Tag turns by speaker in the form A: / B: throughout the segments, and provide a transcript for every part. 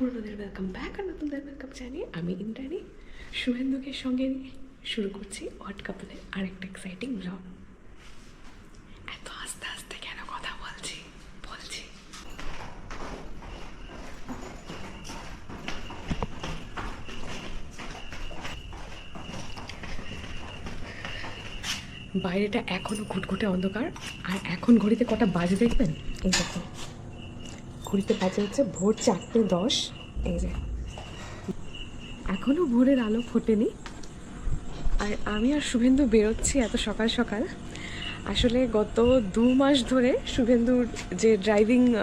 A: পুরনোদের welcome back আর নতুনদের welcome জানিয়ে আমি ইন্দ্রাণী। শুভেন্দুকে সঙ্গে নিয়ে শুরু করছি অট কাপলের আরেকটা এক্সাইটিং ব্লগ এত আস্তে আস্তে কেন কথা বলছি? বলছি। বাইরেটা এখনও ঘুটঘুটে অন্ধকার। আর এখন ঘড়িতে কটা বাজে দেখবেন? এই দেখুন। ঘড়িতে বাজে হচ্ছে ভোর চারটে দশ। এই যে। এখনও ভোরের আলো ফোটেনি। আর আমি আর শুভেন্দু বেরোচ্ছি এত সকাল সকাল। আসলে গত দু মাস ধরে শুভেন্দুর যে ড্রাইভিং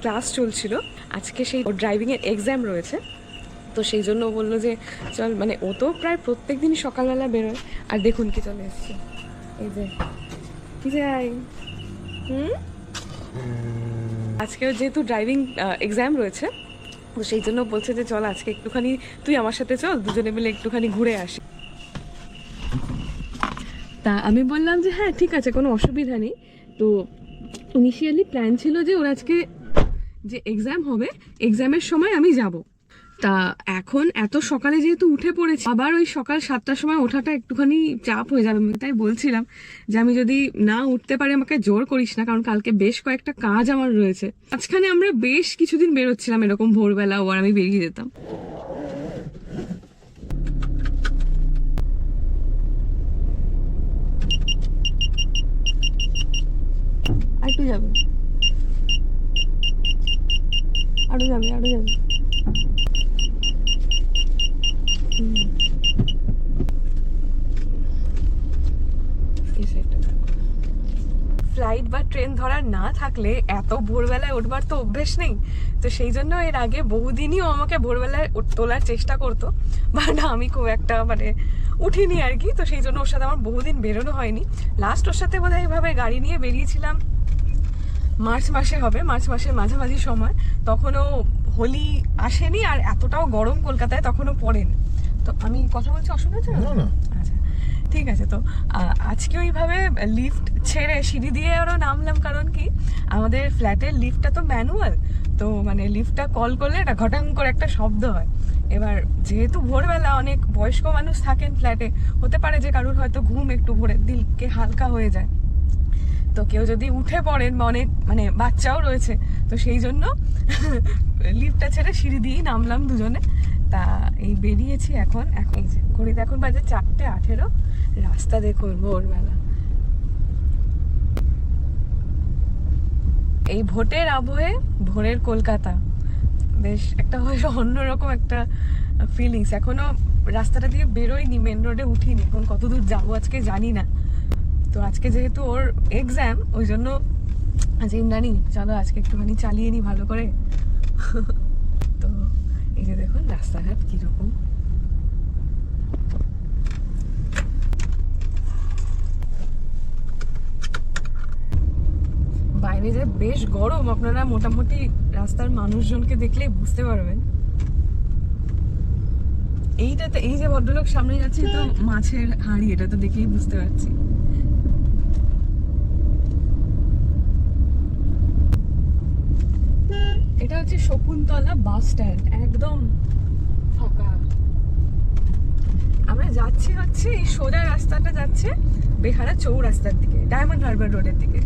A: ক্লাস চলছিল, আজকে সেই ড্রাইভিংয়ের এক্সাম রয়েছে। তো সেই জন্য বলল যে, চল মানে ও তো প্রায় প্রত্যেক দিনই সকালবেলা বেরোয়। আর দেখুন কি চলে এসছে। এই যে। কি যাই হুম? আজকেও যেহেতু ড্রাইভিং এক্সাম রয়েছে, তো সেই জন্য বলছে যে চল আজকে একটুখানি তুই আমার সাথে চল, দুজনে মিলে একটুখানি ঘুরে আসি। তা আমি বললাম যে হ্যাঁ ঠিক আছে, কোনো অসুবিধা নেই। তো ইনিশিয়ালি প্ল্যান ছিল যে ওর আজকে যে এক্সাম হবে এক্সামের সময় আমি যাব। তা এখন এত সকালে যেহেতু উঠে পড়েছি, আবার ওই সকাল সাতটার সময় ওঠাটা একটুখানি চাপ হয়ে যাবে তাই বলছিলাম যে আমি যদি না উঠতে পারি, আমাকে জোর করিস না, কারণ কালকে বেশ কয়েকটা কাজ আমার রয়েছে। মাঝখানে আমরা বেশ কিছুদিন বেরোচ্ছিলাম এরকম ভোরবেলা, ও আর আমি বেরিয়ে যেতাম। যাবে? আরও যাবে আরও যাবে। ফ্লাইট বা ট্রেন ধরার না থাকলে এত ভোরবেলায় উঠবার তো অভ্যেস নেই। তো সেই জন্য এর আগে বহুদিনই আমাকে ভোরবেলায় তোলার চেষ্টা করতো। বাট আমি খুব একটা মানে উঠিনি আর কি। তো সেই জন্য ওর সাথে আমার বহুদিন বেরোনো হয়নি। লাস্ট ওর সাথে বোধহয় এইভাবে গাড়ি নিয়ে বেরিয়েছিলাম মার্চ মাসে হবে মার্চ মাসের মাঝামাঝি সময়। তখনও হোলি আসেনি আর এতটাও গরম কলকাতায় তখনও পড়েনি। তো আমি কথা বলছি অসুবিধা হচ্ছে?
B: না,
A: ঠিক আছে, তো আজকে ওইভাবে লিফট ছেড়ে সিঁড়ি দিয়ে আরও নামলাম, কারণ কি? আমাদের ফ্ল্যাটের লিফটটা তো ম্যানুয়াল তো মানে লিফটটা কল করলে এটা ঘটাং করে একটা শব্দ হয়। এবার যেহেতু ভোরবেলা অনেক বয়স্ক মানুষ থাকেন ফ্ল্যাটে হতে পারে যে কারুর হয়তো ঘুম একটু ভোরের দিলকে হালকা হয়ে যায়। তো কেউ যদি উঠে পড়েন বা অনেক মানে বাচ্চাও রয়েছে, তো সেই জন্য লিফটটা ছেড়ে সিঁড়ি দিয়েই নামলাম দুজনে। তা এই বেরিয়েছি এখন এখন এই যে, ঘড়িতে এখন বাজে চারটে আঠেরো। রাস্তা দেখুন ভোরবেলা। এই ভোটের আবহে ভোরের কলকাতা। বেশ একটা হয়তো অন্যরকম একটা ফিলিংস এখনও রাস্তাটা দিয়ে বেরোয়নি মেন রোডে উঠিনি। এখন কত দূর যাব আজকে জানি না। তো আজকে যেহেতু ওর এক্সাম ওই জন্য আজ ইন্দ্রাণী চলো আজকে একটুখানি চালিয়ে নি ভালো করে। তো এই যে দেখুন, রাস্তাঘাট কীরকম। বাইরে যে বেশ গরম, আপনারা মোটামুটি রাস্তার মানুষজনকে দেখলেই বুঝতে পারবেন। এইটাতে, এই যে ভদ্রলোক সামনে যাচ্ছে তো মাছের হাঁড়ি, এটা তো দেখেই বুঝতে পারছি। এটা হচ্ছে শকুন্তলা বাস স্ট্যান্ড, একদম ফাঁকা। আমরা যাচ্ছি হচ্ছে এই সোজা রাস্তাটা যাচ্ছে বেহারা চৌরাস্তার দিকে, ডায়মন্ড হারবার রোডের দিকে।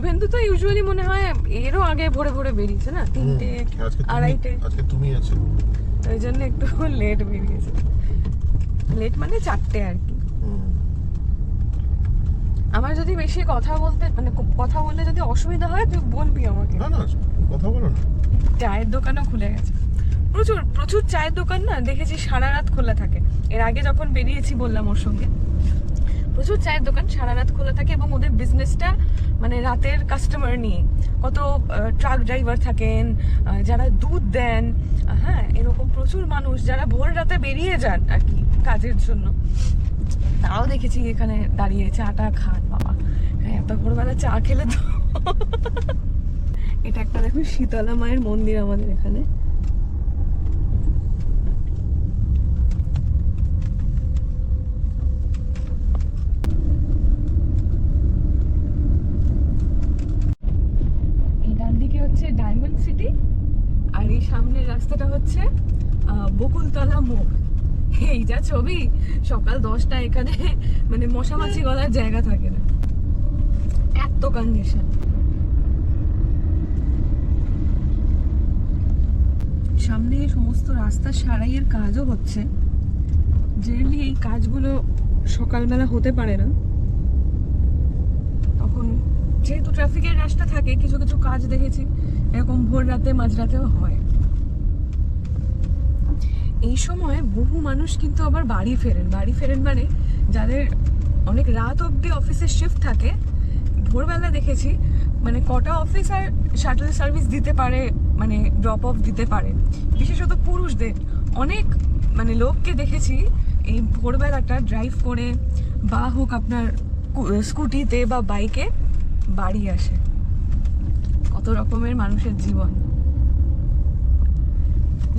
A: শুভেন্দু তো ইউজুয়ালি মনে হয় এরও আগে ভোরে ভোরে বেরিয়েছে না? তিনটে আড়াইটে।
B: আজকে তুমি আছো।
A: ওই জন্য একটু লেট বেরিয়েছে। লেট মানে চারটে আর কি। আমার যদি বেশি কথা বলতে মানে কথা বললে যদি অসুবিধা হয় তুই বলবি আমাকে।
B: না না কথা বলো না।
A: চায়ের দোকানও খুলে গেছে। প্রচুর প্রচুর চায়ের দোকান না? দেখেছি সারা রাত খোলা থাকে। এর আগে যখন বেরিয়েছি বললাম ওর সঙ্গে। প্রচুর চায়ের দোকান সারা রাত খোলা থাকে এবং ওদের বিজনেসটা মানে রাতের কাস্টমার নিয়ে। কত ট্রাক ড্রাইভার থাকেন যারা দুধ দেন হ্যাঁ এরকম প্রচুর মানুষ যারা ভোর রাতে বেরিয়ে যান আর কি কাজের জন্য। তারাও দেখেছি এখানে দাঁড়িয়ে চাটা খান বাবা। হ্যাঁ এত ভোরবেলা চা খেলে তো এটা একটা দেখুন শীতলা মায়ের মন্দির আমাদের এখানে। ছবি, সকাল দশটা এখানে মানে মশামাছি গলার জায়গা থাকে না। এত কন্ডিশন সামনে সমস্ত রাস্তা সারাইয়ের কাজও হচ্ছে। জেনারেলি এই কাজগুলো সকালবেলা হতে পারে না। তখন যেহেতু ট্রাফিকের রাস্তা থাকে, কিছু কিছু কাজ দেখেছি। এরকম ভোর রাতে, মাঝরাতেও হয়। এই সময় বহু মানুষ কিন্তু আবার বাড়ি ফেরেন। বাড়ি ফেরেন মানে যাদের অনেক রাত অবধি অফিসের শিফট থাকে, ভোরবেলা দেখেছি মানে কটা অফিস আর শাটল সার্ভিস দিতে পারে মানে ড্রপ অফ দিতে পারে। বিশেষত পুরুষদের। অনেক মানে লোককে দেখেছি এই ভোরবেলাটা ড্রাইভ করে বা হোক আপনার স্কুটিতে বা বাইকে বাড়ি আসে। কত রকমের মানুষের জীবন।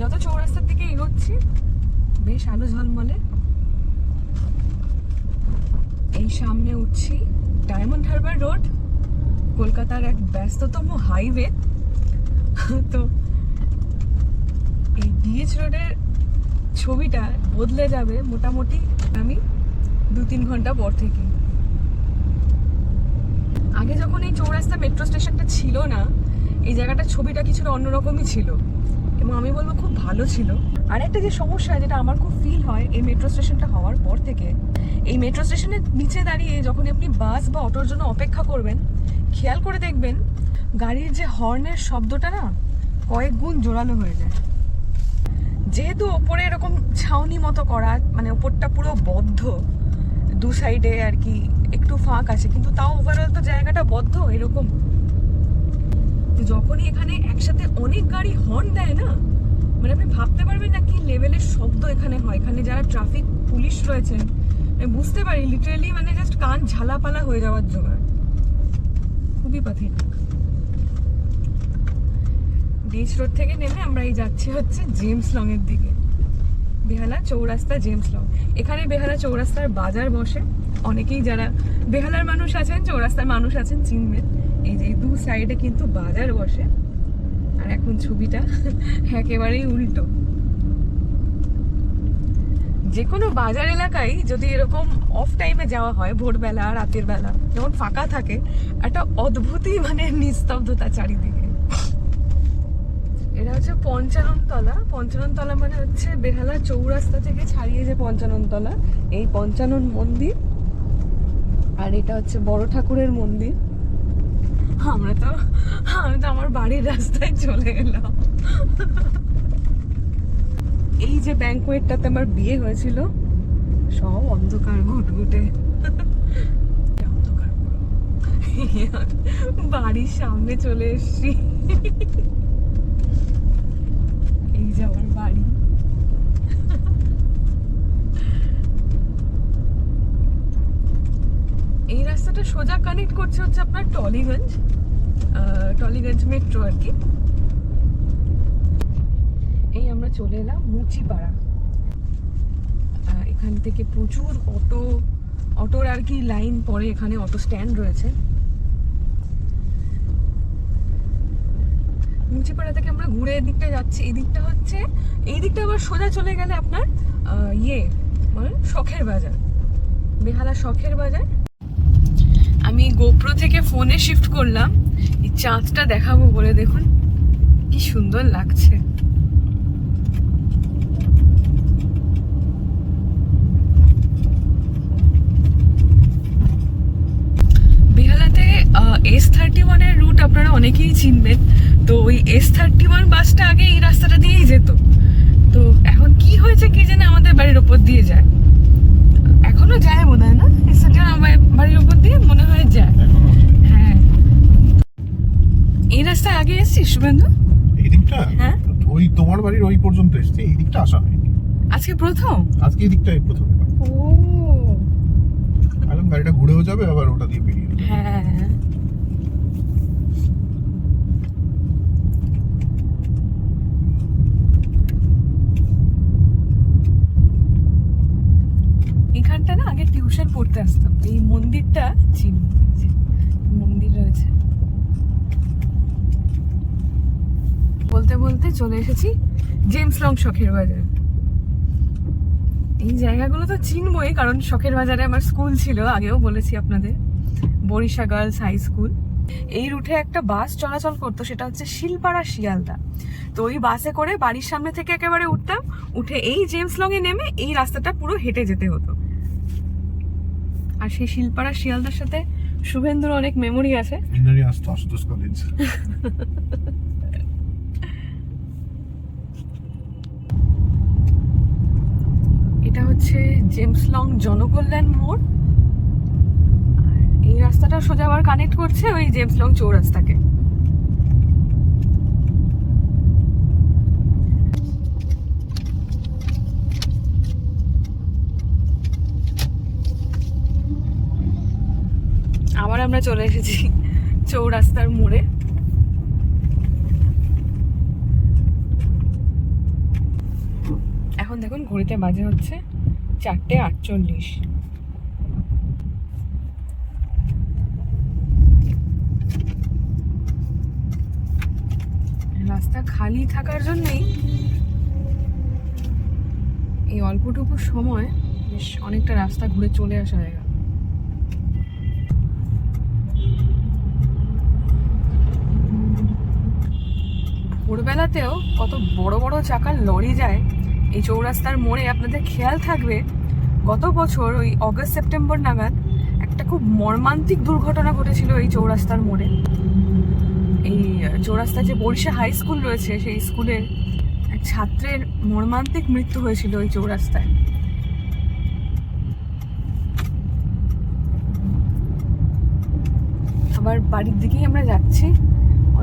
A: যত চৌরাস্তার দিকে এগোচ্ছি, বেশ আলো ঝলমলে। এই সামনে উঠছি ডায়মন্ড হারবার রোড, কলকাতার এক ব্যস্ততম হাইওয়ে। তো এই ডিএচ রোডের ছবিটা বদলে যাবে মোটামুটি আমি দু তিন ঘণ্টা পর থেকে। আগে যখন এই চৌরাস্তা মেট্রো স্টেশনটা ছিল না, এই জায়গাটার ছবিটা কিছুটা অন্যরকমই ছিল। আমি বলব খুব ভালো ছিল। আর একটা যে সমস্যা যেটা আমার খুব ফিল হয় এই মেট্রো স্টেশনটা হওয়ার পর থেকে, এই মেট্রো স্টেশনের নিচে দাঁড়িয়ে যখন আপনি বাস বা অটোর জন্য অপেক্ষা করবেন, খেয়াল করে দেখবেন গাড়ির যে হর্নের শব্দটা না, কয়েক গুণ জোরালো হয়ে যায়। যেহেতু ওপরে এরকম ছাউনি মতো করা মানে ওপরটা পুরো বদ্ধ, দু সাইডে আর কি একটু ফাঁক আছে, কিন্তু তাও ওভারঅল তো জায়গাটা বদ্ধ, এরকম তো যখনই এখানে একসাথে অনেক গাড়ি হর্ন দেয় না মানে আপনি ভাবতে পারবেন না কি লেভেলের শব্দ এখানে হয়। এখানে যারা ট্রাফিক পুলিশ রয়েছেন, আমি বুঝতে পারি লিটারালি মানে জাস্ট কান ঝালাপালা হয়ে যাওয়ার জোগাড়। খুবই পাথিক বিচ রোড থেকে নেমে আমরা এই যাচ্ছি হচ্ছে জেমস লং এর দিকে। বেহালা চৌরাস্তা জেমস লং এখানে বেহালা চৌরাস্তার বাজার বসে। অনেকেই যারা বেহালার মানুষ আছেন, চৌরাস্তার মানুষ আছেন, চিনবেন। এই দু সাইডে কিন্তু বাজার বসে। আর এখন ছবিটা একেবারেই উল্টো। যে কোনো বাজার এলাকায় যদি এরকম অফ টাইমে যাওয়া হয়, ভোরবেলা, রাতের বেলা যখন ফাঁকা থাকে, একটা অদ্ভুতই মানে নিস্তব্ধতা চারিদিকে। এটা হচ্ছে পঞ্চাননতলা। পঞ্চাননতলা মানে হচ্ছে বেহালা চৌরাস্তা থেকে ছাড়িয়ে যে পঞ্চাননতলা, এই পঞ্চানন মন্দির। আর এটা হচ্ছে বড় ঠাকুরের মন্দির। আমরা তো, আমি তো আমার বাড়ির রাস্তায় চলে গেলাম এই যে ব্যাংকোয়েটটাতে আমার বিয়ে হয়েছিল, সব অন্ধকার ঘুটঘুটে। বাড়ির সামনে চলে এসছি। এই যে আমার বাড়ি। এই রাস্তাটা সোজা কানেক্ট করছে হচ্ছে আপনার টলিগঞ্জ। টলিগঞ্জ মেট্রো আর কি। এই আমরা চলে এলাম মুচিপাড়া। এখান থেকে প্রচুর অটো, অটোর আর কি লাইন পরে এখানে অটো স্ট্যান্ড রয়েছে। মুচিপাড়া থেকে আমরা ঘুরে এদিকটা যাচ্ছি। এই দিকটা হচ্ছে এই দিকটা আবার সোজা চলে গেলে আপনার ইয়ে মানে শখের বাজার। বেহালা শখের বাজার। আমি গোপ্রো থেকে ফোনে শিফট করলাম। এই চাঁদটা দেখাবো বলে দেখুন, কি সুন্দর লাগছে। বেহালাতে এস থার্টি ওয়ানের রুট আপনারা অনেকেই চিনবেন। তো ওই এস থার্টি ওয়ান বাসটা আগে এই রাস্তাটা দিয়েই যেত। তো এখন কি হয়েছে কি জানে আমাদের বাড়ির ওপর দিয়ে যায়। এখনও যায় বোধ হয় না? এস আমার বাড়ির ওপর দিয়ে মনে হয় যায়। হ্যাঁ। এই রাস্তায় আগে এসেছিস শুভেন্দু?
B: এই দিকটা?
A: হ্যাঁ।
B: ওই তোমার বাড়ির ওই পর্যন্ত এসেছি এই দিকটা আসা হয়নি।
A: আজকে প্রথম?
B: আজকে এই দিকটাই প্রথম।
A: ও।
B: কারণ গাড়িটা ঘুরেও যাবে আবার ওটা দিয়ে বেরিয়ে
A: হ্যাঁ এখানটা না আগে টিউশন পড়তে আসতাম। এই মন্দিরটা চিনি। মন্দির রয়েছে। বলতে বলতে চলে এসেছি জেমস লং শখের বাজার। এই জায়গাগুলো তো চিনবই, কারণ শখের বাজারে আমার স্কুল ছিল, আগেও বলেছি আপনাদের। Barisha girls high school. এই রুটে একটা বাস চলাচল করতো, সেটা হচ্ছে শিলপাড়া শিয়ালদা। তো ওই বাসে করে বাড়ির সামনে থেকে একেবারে উঠতাম, উঠে এই জেমস লং এ নেমে এই রাস্তাটা পুরো হেঁটে যেতে হতো। আর সেই শিল্পারা শিয়ালদার সাথে শুভেন্দুর অনেক মেমোরি আছে।
B: কলেজ
A: এটা হচ্ছে জেমস লং জনকল্যাণ মোড়। আর এই রাস্তাটা সোজা আবার কানেক্ট করছে ওই জেমস লং চৌরাস্তাকে। আবার আমরা চলে এসেছি চৌরাস্তার মোড়ে। এখন দেখুন ঘড়িতে বাজে হচ্ছে চারটে আটচল্লিশ। রাস্তা খালি থাকার জন্যই এই অল্পটুকু সময় বেশ অনেকটা রাস্তা ঘুরে চলে আসা যায় ভোরবেলাতেও কত বড় বড় চাকার লরি যায়, এই চৌরাস্তার মোড়ে আপনাদের খেয়াল থাকবে, গত বছর ওই অগস্ট সেপ্টেম্বর নাগাদ একটা খুব মর্মান্তিক দুর্ঘটনা ঘটেছিল এই চৌরাস্তার মোড়ে। এই চৌরাস্তায় যে বরিশা হাই স্কুল রয়েছে, সেই স্কুলের এক ছাত্রের মর্মান্তিক মৃত্যু হয়েছিল ওই চৌরাস্তায়। আবার বাড়ির দিকেই আমরা যাচ্ছি।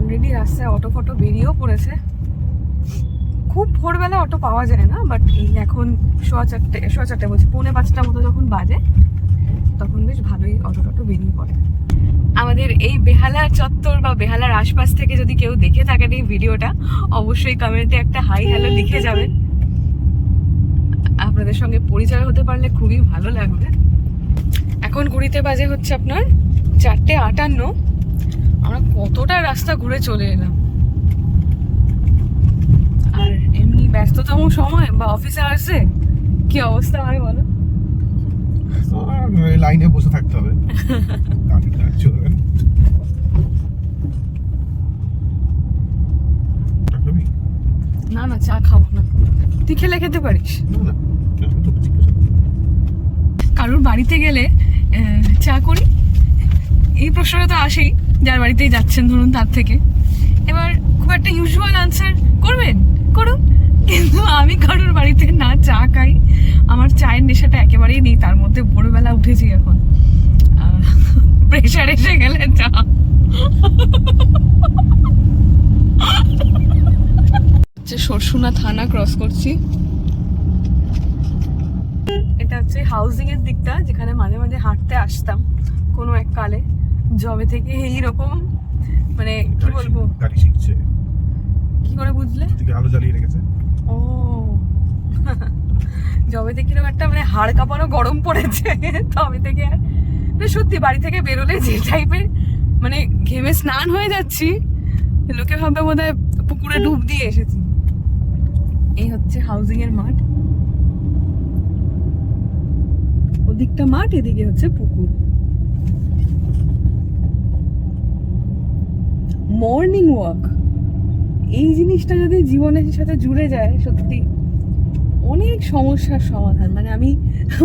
A: অলরেডি রাস্তায় অটো ফটো বেরিয়েও পড়েছে। খুব ভোরবেলা অটো পাওয়া যায় না বাট এখন সোয়া চারটে সোয়া চারটে বলছি, পৌনে পাঁচটা মতো যখন বাজে, তখন বেশ ভালোই অটো টটো বেরিয়ে পড়ে। আমাদের এই বেহালা চত্বর বা বেহালার আশপাশ থেকে যদি কেউ দেখে থাকেন এই ভিডিওটা, অবশ্যই কমেন্টে একটা হাই হ্যালো লিখে যাবেন। আপনাদের সঙ্গে পরিচয় হতে পারলে খুবই ভালো লাগবে। এখন ঘুরিতে বাজে হচ্ছে আপনার চারটে আটান্ন। আমরা কতটা রাস্তা ঘুরে চলে এলাম। আর এমনি ব্যস্ততম সময় বা অফিসে আসে কি অবস্থা হয় বলো?
B: লাইনে বসে থাকতে হবে। না।
A: না চা খাব না। তুই খেলে খেতে পারিস। কারোর বাড়িতে গেলে চা করি? এই প্রশ্নটা তো আসেই। যার বাড়িতেই যাচ্ছেন ধরুন তার থেকে। এবার খুব একটা ইউজুয়াল আনসার করবেন, করুন। কিন্তু আমি কারোর বাড়িতে না চা খাই। আমার চায়ের নেশাটা একেবারেই নেই, তার মধ্যে ভোরবেলা উঠেছি এখন। প্রেশার এসে গেলে চা। হচ্ছে সরসুনা থানা ক্রস করছি। এটা হচ্ছে হাউজিং এর দিকটা, যেখানে মাঝে মাঝে হাঁটতে আসতাম কোনো এক কালে। জবে থেকে এইরকম মানে কি বলব?
B: গাড়ি শিখছে।
A: কি করে বুঝলে?
B: দিকে আলো জ্বালিয়ে রেখেছে।
A: ও। জবে থেকে এরকম একটা মানে হাড় কাঁপানো গরম পড়েছে। তবে থেকে আর না, সত্যি বাড়ি থেকে বেরোলে যে টাইপের মানে ঘেমে স্নান হয়ে যাচ্ছি লোকে ভাববে বোধ হয় পুকুরে ডুব দিয়ে এসেছি। এই হচ্ছে হাউজিং এর মাঠ। ওদিকটা মাঠ এদিকে হচ্ছে পুকুর। Morning walk. এই জিনিসটা যদি জীবনের সাথে জুড়ে যায়, সত্যি অনেক সমস্যার সমাধান। মানে আমি,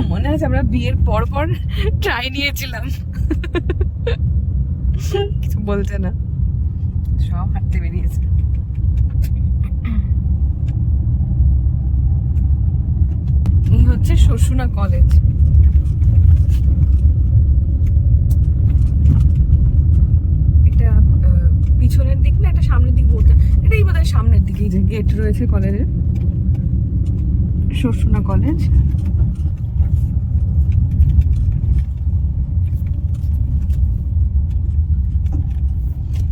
A: মনে আছে আমরা বিয়ের পর পর ট্রাই নিয়েছিলাম। কিছু বলছে না। সব হাঁটতে বেরিয়েছে। এই হচ্ছে শশুনা কলেজ এটা আহ, পিছনের দিক না এটা সামনের দিক বলতে এটাই বোধহয় সামনের দিকে। যে গেট রয়েছে কলেজের শশুনা কলেজ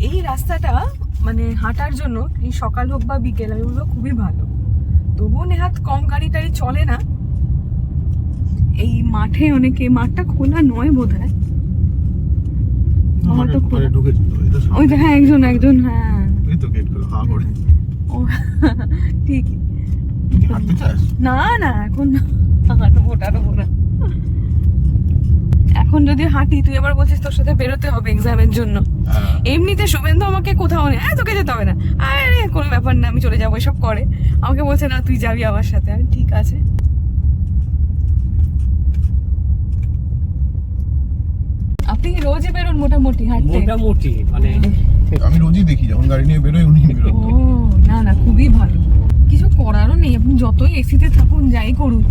A: এই রাস্তাটা মানে হাঁটার জন্য এই সকাল হোক বা বিকেল আমি বলব খুবই ভালো। তবুও নেহাত কম গাড়ি টাড়ি চলে না। এই মাঠে অনেকে মাঠটা খোলা নয় বোধ হয় আমার তো
B: ঘরে। ঢুকে
A: ওই যে হ্যাঁ একজন একজন হ্যাঁ।
B: এই তো গেট করে হা করে।
A: ও ঠিক।
B: তুই
A: না না এখন হাঁটবো টাটবো না এখন যদি হাঁটি তুই আবার বলছিস তোর সাথে বেরোতে হবে এক্সামের জন্য।
B: হ্যাঁ।
A: এমনিতে শুভেন্দু আমাকে কোথাও নেই। "এই, তোকে যেতে হবে না। আরে কোনো ব্যাপার না আমি চলে যাব এসব করে। আমাকে বলছে না তুই যাবি আমার সাথে। আমি ঠিক আছে আপনি কি রোজই বেরোন মোটামুটি হাঁটতে।
C: মোটামুটি মানে
B: আমি রোজই দেখি যখন গাড়ি নিয়ে বেরোই উনি বেরোন।
A: ও না না খুবই ভালো। কিছু করারও নেই আপনি যতই এসিতে থাকুন যাই করুন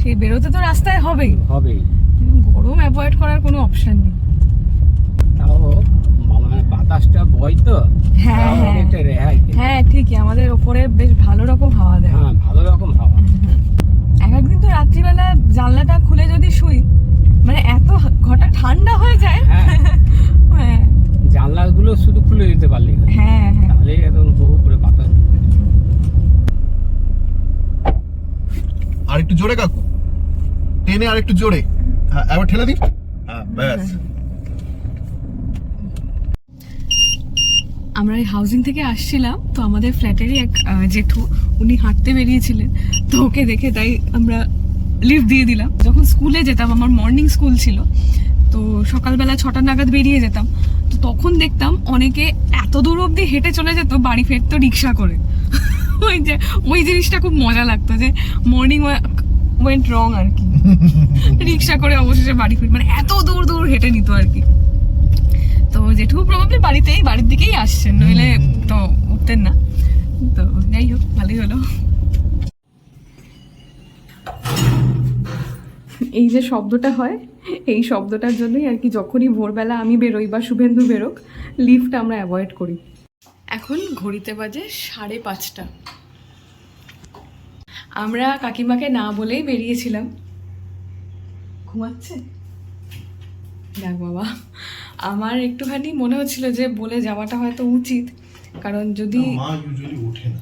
A: সেই বেরোতে তো রাস্তায় হবেই।
C: হবেই।
A: গরম অ্যাভয়েড করার কোনো অপশন নেই।
C: তাও বাতাসটা বয় তো?
A: হ্যাঁ, হ্যাঁ।
C: অনেকটা রেহাই
A: হ্যাঁ ঠিকই আমাদের ওপরে বেশ ভালো রকম হাওয়া দেয়।
C: হ্যাঁ ভালো রকম হাওয়া।
A: এক একদিন তো রাত্রিবেলা জানলাটা খুলে যদি শুই মানে এত ঘটা ঠান্ডা হয়ে যায়
C: জানলাগুলো শুধু খুলে দিতে পারলি
A: হ্যাঁ হ্যাঁ।
C: তাহলে একদম বহু করে বাতাস
B: আর একটু জোরে কাকু। টেনে আর একটু জোরে। হ্যাঁ এবার ঠেলে দিই হ্যাঁ ব্যাস।
A: আমরা এই হাউজিং থেকে আসছিলাম তো আমাদের ফ্ল্যাটেরই এক জেঠু উনি হাঁটতে বেরিয়েছিলেন তো ওকে দেখে তাই আমরা লিফট দিয়ে দিলাম। যখন স্কুলে যেতাম আমার মর্নিং স্কুল ছিল তো সকালবেলা ছটা নাগাদ বেরিয়ে যেতাম। তো তখন দেখতাম অনেকে এত দূর অবধি হেঁটে চলে যেত বাড়ি ফেরতো রিক্সা করে। ওই যে ওই জিনিসটা খুব মজা লাগতো যে মর্নিং ওয়েন্ট রং আর কি। রিক্সা করে অবশেষে বাড়ি ফির মানে এত দূর দূর হেঁটে নিত আর কি। তো যেটুকু প্রবাবলি বাড়িতেই বাড়ির দিকেই আসছেন নইলে। তো উঠতেন না তো যাই হোক ভালোই হলো এই যে শব্দটা হয় এই শব্দটার জন্যই আর কি যখনই ভোরবেলা আমি বেরোই বা শুভেন্দু বেরোক লিফট আমরা অ্যাভয়েড করি। এখন ঘড়িতে বাজে সাড়ে পাঁচটা। আমরা কাকিমাকে না বলেই বেরিয়েছিলাম। ঘুমাচ্ছে? দেখ বাবা আমার একটুখানি মনে হচ্ছিল যে বলে যাওয়াটা হয়তো উচিত কারণ যদি
B: মা ইউজুয়ালি ওঠে না।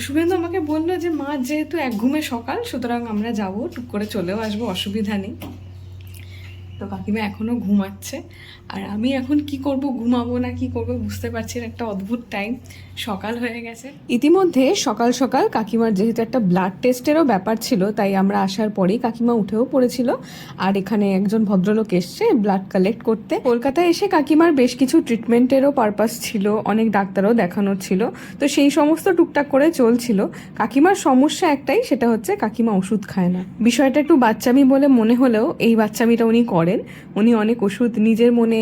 A: শুভেন্দু আমাকে বলল যে, মা, যেহেতু এক ঘুমে সকাল, সুতরাং আমরা যাব, টুক করে চলেও আসব, অসুবিধা নেই। তো কাকিমা এখনও ঘুমাচ্ছে। আর আমি এখন কি করব, ঘুমাবো না কি করব বুঝতে পারছি না, একটা অদ্ভুত টাইম সকাল হয়ে গেছে। ইতিমধ্যে সকাল সকাল কাকিমার যেহেতু একটা ব্লাড টেস্টেরও ব্যাপার ছিল, তাই আমরা আসার পরেই কাকিমা উঠেও পড়েছিল। আর এখানে একজন ভদ্রলোক এসছে ব্লাড কালেক্ট করতে। কলকাতায় এসে কাকিমার বেশ কিছু ট্রিটমেন্টেরও পারপাস ছিল, অনেক ডাক্তারও দেখানোর ছিল। তো সেই সমস্ত টুকটাক করে চলছিল। কাকিমার সমস্যা একটাই, সেটা হচ্ছে কাকিমা ওষুধ খায় না। বিষয়টা একটু বাচ্চামি বলে মনে হলেও এই বাচ্চামিটা উনি করেন, উনি অনেক ওষুধ নিজের মনে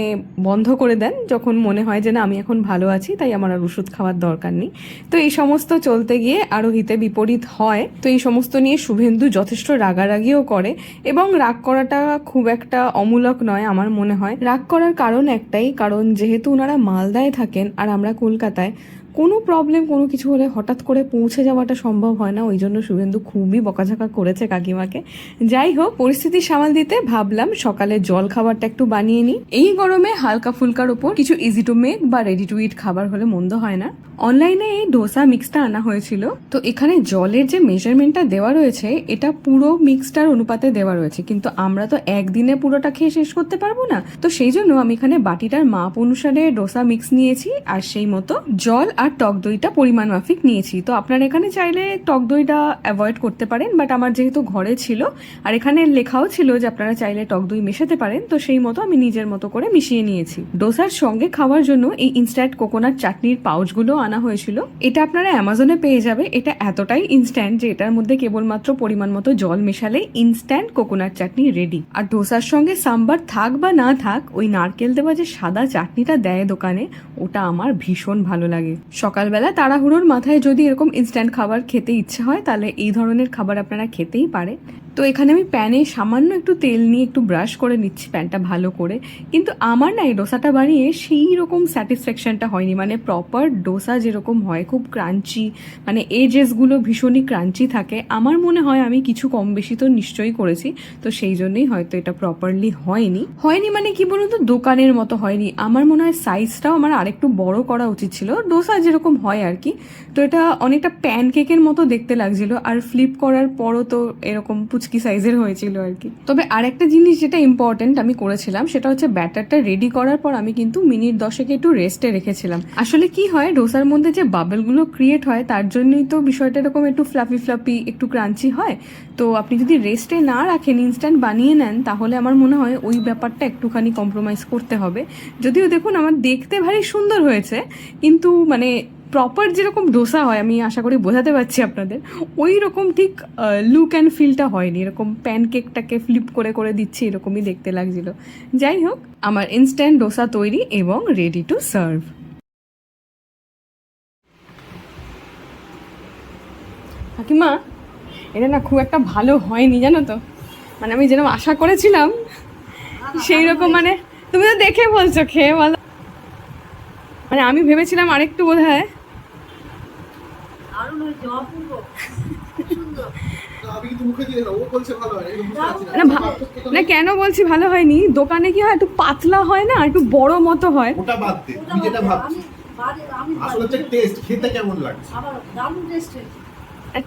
A: বন্ধ করে দেন যখন মনে হয় যে না, আমি এখন ভালো আছি, তাই আমার আর ওষুধ খাওয়ার দরকার নেই। তো এই সমস্ত চলতে গিয়ে আরও হিতে বিপরীত হয়। তো এই সমস্ত নিয়ে শুভেন্দু যথেষ্ট রাগারাগিও করে এবং রাগ করাটা খুব একটা অমূলক নয় আমার মনে হয়। রাগ করার কারণ একটাই, কারণ যেহেতু ওনারা মালদায় থাকেন আর আমরা কলকাতায় কোনো প্রবলেম কোনো কিছু হলে হঠাৎ করে পৌঁছে যাওয়াটা সম্ভব হয় না। ওই জন্য শুভেন্দু খুবই বকাঝকা করেছে কাকিমাকে। যাই হোক, পরিস্থিতি সামাল দিতে ভাবলাম সকালে জল খাবারটা একটু বানিয়ে নিই। এই গরমে হালকা ফুলকার উপর কিছু ইজি টু মেক বা রেডি টু ইট খাবার হলে মন্দ হয় না। অনলাইনে এই ডোসা মিক্সটা আনা হয়েছিল। তো এখানে জলের যে মেজারমেন্টটা দেওয়া রয়েছে, এটা পুরো মিক্সটার অনুপাতে দেওয়া রয়েছে। কিন্তু আমরা তো একদিনে পুরোটা খেয়ে শেষ করতে পারব না। তো সেই জন্য আমি এখানে বাটিটার মাপ অনুসারে ডোসা মিক্স নিয়েছি। আর সেই মতো জল আর টক দইটা পরিমাণ মাফিক নিয়েছি। তো আপনারা এখানে চাইলে টক দইটা অ্যাভয়েড করতে পারেন বাট আমার যেহেতু ঘরে ছিল, আর এখানে লেখাও ছিল যে আপনারা চাইলে টক দই মেশাতে পারেন, তো সেই মতো আমি নিজের মতো করে মিশিয়ে নিয়েছি। ডোসার সঙ্গে খাওয়ার জন্য এই ইনস্ট্যান্ট কোকোনাট চাটনির পাউচগুলো আনা হয়েছিল। এটা আপনারা অ্যামাজনে পেয়ে যাবে। এটা এতটাই ইনস্ট্যান্ট যে এটার মধ্যে কেবলমাত্র পরিমাণ মতো জল মেশালে ইনস্ট্যান্ট কোকোনাট চাটনি রেডি আর ডোসার সঙ্গে সাম্বার থাক বা না থাক, ওই নারকেল দেওয়া যে সাদা চাটনিটা দেয় দোকানে, ওটা আমার ভীষণ ভালো লাগে। সকালবেলা তাড়াহুড়োর মাথায় যদি এরকম ইনস্ট্যান্ট খাবার খেতে ইচ্ছে হয়, তাহলে এই ধরনের খাবার আপনারা খেতেই পারে। তো এখানে আমি প্যানে সামান্য একটু তেল নিয়ে একটু ব্রাশ করে নিচ্ছি প্যানটা ভালো করে। কিন্তু আমার না এই ডোসাটা বানিয়ে সেই রকম স্যাটিসফ্যাকশানটা হয়নি। মানে প্রপার ডোসা যেরকম হয়, খুব ক্রাঞ্চি মানে এজেসগুলো ভীষণই ক্রাঞ্চি থাকে। আমার মনে হয় আমি কিছু কম বেশি তো নিশ্চয়ই করেছি, তো সেই জন্যই হয়তো এটা প্রপারলি হয়নি। হয়নি মানে কি বলুন তো, দোকানের মতো হয়নি। আমার মনে হয় সাইজটাও আমার আরেকটু বড় করা উচিত ছিল। ডোসা যেরকম হয় আর কি। তো এটা অনেকটা প্যানকেকের মতো দেখতে লাগছিল। আর ফ্লিপ করার পরও তো এরকম পুচকি সাইজের হয়েছিল আর কি। তবে আরেকটা জিনিস যেটা ইম্পর্টেন্ট আমি করেছিলাম, সেটা হচ্ছে ব্যাটারটা রেডি করার পর আমি কিন্তু মিনিট দশেক একটু রেস্টে রেখেছিলাম। আসলে কি হয় ডোসার মধ্যে যে বাবেলগুলো ক্রিয়েট হয়, তার জন্যই তো বিষয়টা এরকম একটু ফ্লাফি ফ্লাফি একটু ক্রাঞ্চি হয়। তো আপনি যদি রেস্টে না রাখেন ইনস্ট্যান্ট বানিয়ে নেন, তাহলে আমার মনে হয় ওই ব্যাপারটা একটুখানি কম্প্রোমাইজ করতে হবে। যদিও দেখুন, আমার দেখতে ভারী সুন্দর হয়েছে, কিন্তু মানে প্রপার যেরকম ডোসা হয়, আমি আশা করি বোঝাতে পারছি আপনাদের ওই রকম ঠিক লুক অ্যান্ড ফিলটা হয়নি। এরকম প্যানকেকটাকে ফ্লিপ করে করে দিচ্ছি, এরকমই দেখতে লাগছিল। যাই হোক, আমার ইনস্ট্যান্ট ডোসা তৈরি এবং রেডি টু সার্ভ কাকিমা, এটা না খুব একটা ভালো হয়নি, জানো তো? মানে আমি যেরকম আশা করেছিলাম সেই রকম মানে তুমি তো দেখে বলছো, খেয়ে বলো। মানে আমি ভেবেছিলাম আরেকটু বোধ হয়
B: কিন্তু মুখে না ও বলছে ভালো হয় এটা বুঝতে পারছি
A: না ভা- না কেন বলছি ভালো হয়নি? দোকানে কি হয় একটু পাতলা হয় না? একটু বড় মতো হয়?
B: ওটা বাদ দে তুই যেটা ভাবছিস আসলে হচ্ছে টেস্ট খেতে কেমন লাগছে?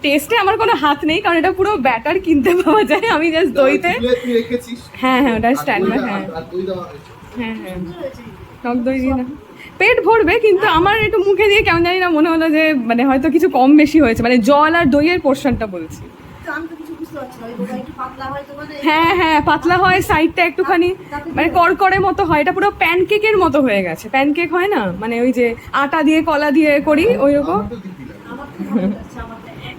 A: টেস্টে আমার কোনো হাত নেই কারণ এটা পুরো ব্যাটার কিনতে পাওয়া যায়। আমি জাস্ট দইতে হ্যাঁ হ্যাঁ ওটা স্ট্যান্ড হ্যাঁ। হ্যাঁ হ্যাঁ। টক দই দিয়ে না। পেট ভরবে কিন্তু আমার একটু মুখে দিয়ে কেমন জানি না মনে হলো যে মানে হয়তো কিছু কম বেশি হয়েছে। মানে জল আর দইয়ের পোর্শনটা বলছি। হ্যাঁ হ্যাঁ পাতলা হয় সাইডটা একটুখানি মানে করকরে মতো হয়। এটা পুরো প্যানকেকের মতো হয়ে গেছে। প্যানকেক হয় না? মানে ওই যে আটা দিয়ে কলা দিয়ে করি ওই রকম।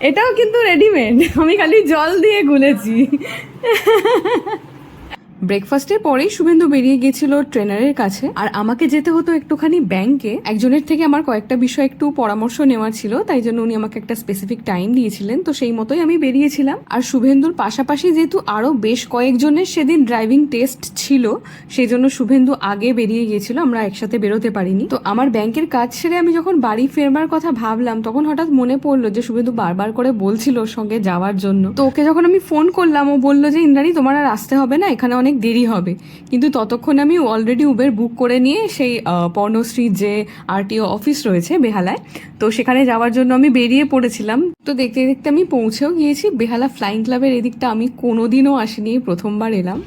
A: এটাও কিন্তু রেডিমেড আমি খালি জল দিয়ে গুলেছি। ব্রেকফাস্টের পরেই শুভেন্দু বেরিয়ে গেছিল ট্রেনারের কাছে। আর আমাকে যেতে হতো একটুখানি ব্যাংকে একজনের থেকে আমার কয়েকটা বিষয় একটু পরামর্শ নেওয়ার ছিল, তাই জন্য উনি আমাকে একটা স্পেসিফিক টাইম দিয়েছিলেন, তো সেই মতোই আমি বেরিয়েছিলাম। আর শুভেন্দুর পাশাপাশি যেহেতু আরও বেশ কয়েকজনের সেদিন ড্রাইভিং টেস্ট ছিল সেই জন্য শুভেন্দু আগে বেরিয়ে গিয়েছিল, আমরা একসাথে বেরোতে পারিনি। তো আমার ব্যাংকের কাজ সেরে আমি যখন বাড়ি ফেরবার কথা ভাবলাম, তখন হঠাৎ মনে পড়ল যে শুভেন্দু বারবার করে বলছিল সঙ্গে যাওয়ার জন্য। তো ওকে যখন আমি ফোন করলাম, ও বলল যে, ইন্দ্রাণী, তোমার আর আসতে হবে না, এখানে অনেক দেরি হবে। কিন্তু ততক্ষণ আমি অলরেডি উবের বুক করে নিয়ে সেই পর্ণশ্রীর যে আরটিও অফিস রয়েছে বেহালায় তো সেখানে যাওয়ার জন্য আমি বেরিয়ে পড়েছিলাম। তো দেখতে দেখতে আমি পৌঁছেও গিয়েছি। বেহালা ফ্লাইং ক্লাবের এদিকটা আমি কোনোদিনও আসিনি প্রথমবার এলাম।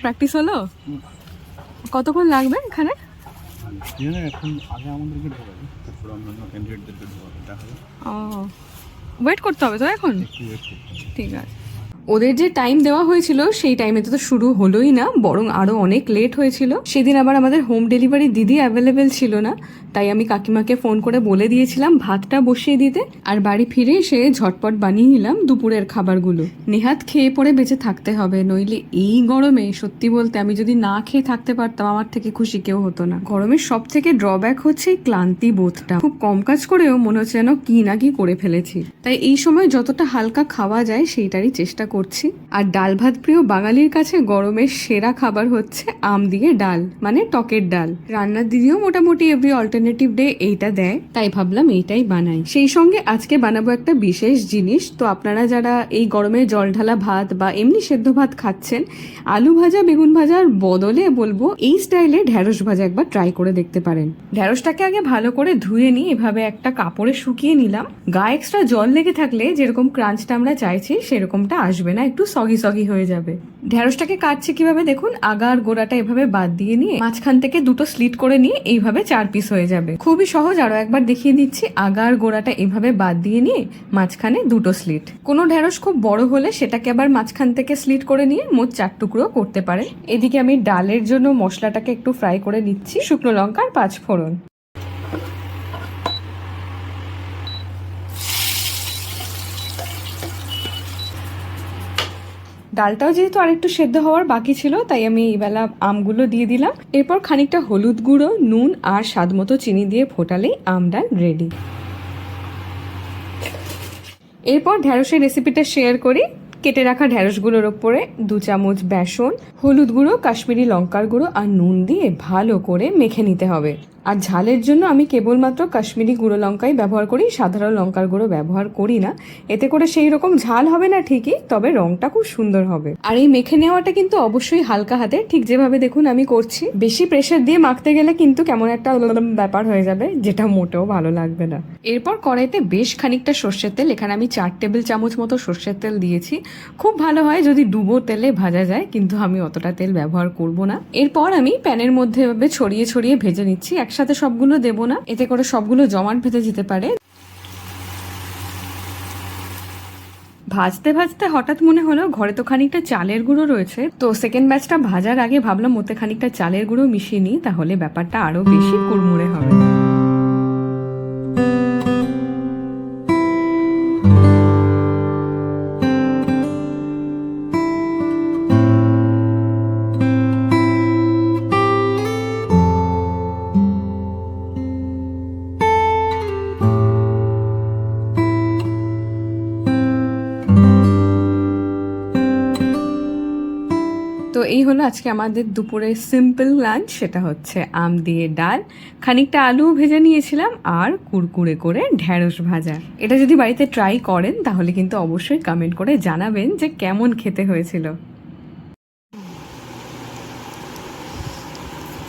A: প্র্যাকটিস হলো? কতক্ষণ লাগবে এখানে?
D: এখানে আগে আমাদেরকে ঢোকাবে তারপর অন্যান্য ক্যান্ডিডেটদেরকে ঢোকাবে দেখা
A: ও। ওয়েট করতে হবে তো এখন? ঠিক আছে। ওদের যে টাইম দেওয়া হয়েছিল সেই টাইমে তো শুরু হলোই না বরং আরও অনেক লেট হয়েছিল। সেদিন আবার আমাদের হোম ডেলিভারি দিদি অ্যাভেলেবেল ছিল না তাই আমি কাকিমাকে ফোন করে বলে দিয়েছিলাম ভাতটা বসিয়ে দিতে। আর বাড়ি ফিরে এসে ঝটপট বানিয়ে নিলাম দুপুরের খাবারগুলো। নেহাত খেয়ে পরে বেঁচে থাকতে হবে, নইলে এই গরমে সত্যি বলতে আমি যদি না খেয়ে থাকতে পারতাম, আমার থেকে খুশি কেউ হতো না। গরমের সব থেকে ড্রব্যাক হচ্ছে ক্লান্তি বোধটা। খুব কম কাজ করেও মনে হচ্ছে যেন কি না কি করে ফেলেছি। তাই এই সময় যতটা হালকা খাওয়া যায়, সেইটারই চেষ্টা করছি। আর ডাল ভাত প্রিয় বাঙালির কাছে গরমের সেরা খাবার হচ্ছে আম দিয়ে ডাল মানে টকের ডাল। রান্নার দিদিও মোটামুটি এভরি অল্টারনেটিভ ডে এইটা দেয়, তাই ভাবলাম এইটাই বানাই। সেই সঙ্গে আজকে বানাবো একটা বিশেষ জিনিস। তো আপনারা যারা এই গরমে জল ঢালা ভাত বা এমনি সেদ্ধ ভাত খাচ্ছেন, আলু ভাজা, বেগুন ভাজার বদলে বলব এই স্টাইলে ঢ্যাঁড়স ভাজা একবার ট্রাই করে দেখতে পারেন। ঢ্যাঁড়সটাকে আগে ভালো করে ধুয়ে নিয়ে এভাবে একটা কাপড়ে শুকিয়ে নিলাম। গায়ে এক্সট্রা জল লেগে থাকলে যেরকম ক্রাঞ্চটা আমরা চাইছি, সেরকমটা আসবে না, একটু সগি সগি হয়ে যাবে। ঢ্যাঁড়সটাকে কাটছে কীভাবে দেখুন? আগার গোড়াটা এভাবে বাদ দিয়ে নিয়ে মাঝখান থেকে দুটো স্লিট করে নিয়ে এইভাবে চার পিস হয়ে যাবে। খুবই সহজ, আরও একবার দেখিয়ে দিচ্ছি। আগার গোড়াটা এভাবে বাদ দিয়ে নিয়ে মাঝখানে দুটো স্লিট কোনো ঢ্যাঁড়স খুব বড় হলে সেটাকে আবার মাঝখান থেকে স্লিট করে নিয়ে মোট চার টুকরো করতে পারে এদিকে আমি ডালের জন্য মশলাটাকে একটু ফ্রাই করে নিচ্ছি। শুকনো লঙ্কা আর পাঁচ ডালটাও যেহেতু আরেকটু সেদ্ধ হওয়ার বাকি ছিল, তাই আমি এই বেলা আমগুলো দিয়ে দিলাম। এরপর খানিকটা হলুদ গুঁড়ো, নুন আর স্বাদ মতো চিনি দিয়ে ফোটালেই আম ডাল রেডি এরপর ঢ্যাঁড়সের রেসিপিটা শেয়ার করি। কেটে রাখা ঢ্যাঁড়সগুলোর ওপরে দু চামচ বেসন, হলুদ গুঁড়ো, কাশ্মীরি লঙ্কার গুঁড়ো আর নুন দিয়ে ভালো করে মেখে নিতে হবে। আর ঝালের জন্য আমি কেবলমাত্র কাশ্মীরি গুঁড়ো লঙ্কাই ব্যবহার করি, সাধারণ লঙ্কার গুঁড়ো ব্যবহার করি না। এতে করে সেই রকম ঝাল হবে না ঠিকই, তবে রংটা খুব সুন্দর হবে। আর এই মেখে নেওয়াটা কিন্তু অবশ্যই হালকা হাতে ঠিক যেভাবে দেখুন আমি করছি। বেশি প্রেশার দিয়ে মাখতে গেলে কিন্তু কেমন একটা ব্যাপার হয়ে যাবে, যেটা মোটেও ভালো লাগবে না। এরপর কড়াইতে বেশ খানিকটা সর্ষের তেল, এখানে আমি চার টেবিল চামচ মতো সর্ষের তেল দিয়েছি। খুব ভালো হয় যদি ডুবো তেলে ভাজা যায়, কিন্তু আমি অতটা তেল ব্যবহার করব না। এরপর আমি প্যানের মধ্যে ছড়িয়ে ছড়িয়ে ভেজে নিচ্ছি, একসাথে সবগুলো দেব না। এতে করে সবগুলো জমাট ভেজে যেতে পারে। ভাজতে ভাজতে হঠাৎ মনে হলো ঘরে তো খানিকটা চালের গুঁড়ো রয়েছে। তো সেকেন্ড ব্যাচটা ভাজার আগে ভাবলাম ওতে খানিকটা চালের গুঁড়ো মিশিয়ে নিই, তাহলে ব্যাপারটা আরও বেশি কুড়মুড়ে হবে। এই হলো আজকে আমাদের দুপুরে সিম্পল লাঞ্চ সেটা হচ্ছে আম দিয়ে ডাল। খানিকটা আলু ভেজে নিয়েছিলাম আর কুরকুরে করে ঢ্যাঁড়স ভাজা। এটা যদি বাড়িতে ট্রাই করেন তাহলে কিন্তু অবশ্যই কমেন্ট করে জানাবেন যে কেমন খেতে হয়েছিল।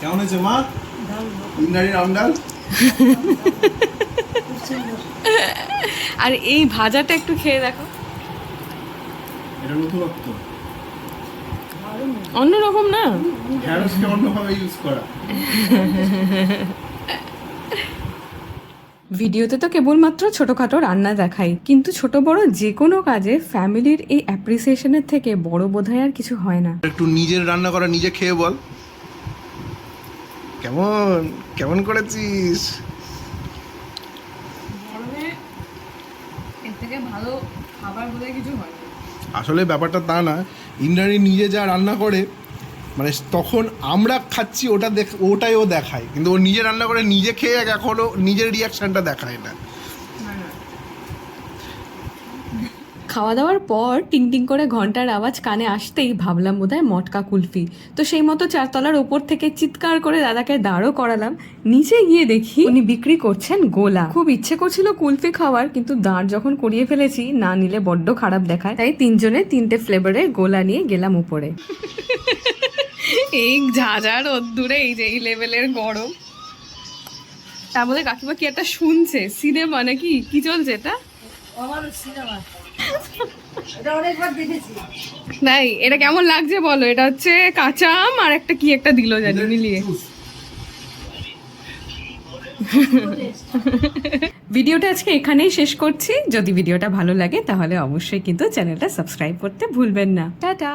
B: কেমন হয়েছে মা? ইন্দ্রাণী রাম
A: আর এই ভাজাটা একটু খেয়ে দেখো।
B: এটা নতুনত্ব।
A: অন্যরকম না?
B: ঢ্যাঁড়সকে অন্যভাবে ইউজ করা।
A: ভিডিওতে তো কেবলমাত্র ছোটোখাটো রান্না দেখাই কিন্তু ছোট বড় যে কোনো কাজে ফ্যামিলির এই অ্যাপ্রিসিয়েশনের থেকে বড় বোধহয় আর কিছু হয় না।
B: একটু নিজের রান্না করা নিজে খেয়ে বল। কেমন কেমন করেছিস?
A: এর থেকে ভালো খাবার বলে কিছু হয়
B: আসলে ব্যাপারটা তা না, ইন্দ্রাণী নিজে যা রান্না করে মানে তখন আমরা খাচ্ছি ওটা দেখ, ওটাই ও দেখায়। কিন্তু ও নিজে রান্না করে, নিজে খেয়ে এখনও নিজের রিয়াকশানটা দেখায় না।
A: খাওয়া দাওয়ার পর টিং টিং করে ঘণ্টার আওয়াজ কানে আসতেই ভাবলাম বোধহয় মটকা কুলফি। তো সেই মতো চারতলার ওপর থেকে চিৎকার করে দাদাকে দাঁড়ও করালাম। নিচে গিয়ে দেখি উনি বিক্রি করছেন গোলা। খুব ইচ্ছে করছিল কুলফি খাওয়ার কিন্তু দাঁড় যখন করিয়ে ফেলেছি না নিলে বড্ড খারাপ দেখায়। তাই তিনজনে তিনটে ফ্লেভারের গোলা নিয়ে গেলাম উপরে। এই ঝাঁঝার দূরে এই যে এই লেভেলের গরম। তার মধ্যে কাকিমা কি একটা শুনছে? সিনেমা নাকি? কি চলছে এটা? নাই এটা কেমন লাগছে বলো? এটা হচ্ছে কাঁচা আম আর একটা কি একটা দিল জানি মিলিয়ে। ভিডিওটা আজকে এখানেই শেষ করছি। যদি ভিডিওটা ভালো লাগে তাহলে অবশ্যই কিন্তু চ্যানেলটা সাবস্ক্রাইব করতে ভুলবেন না। টাটা।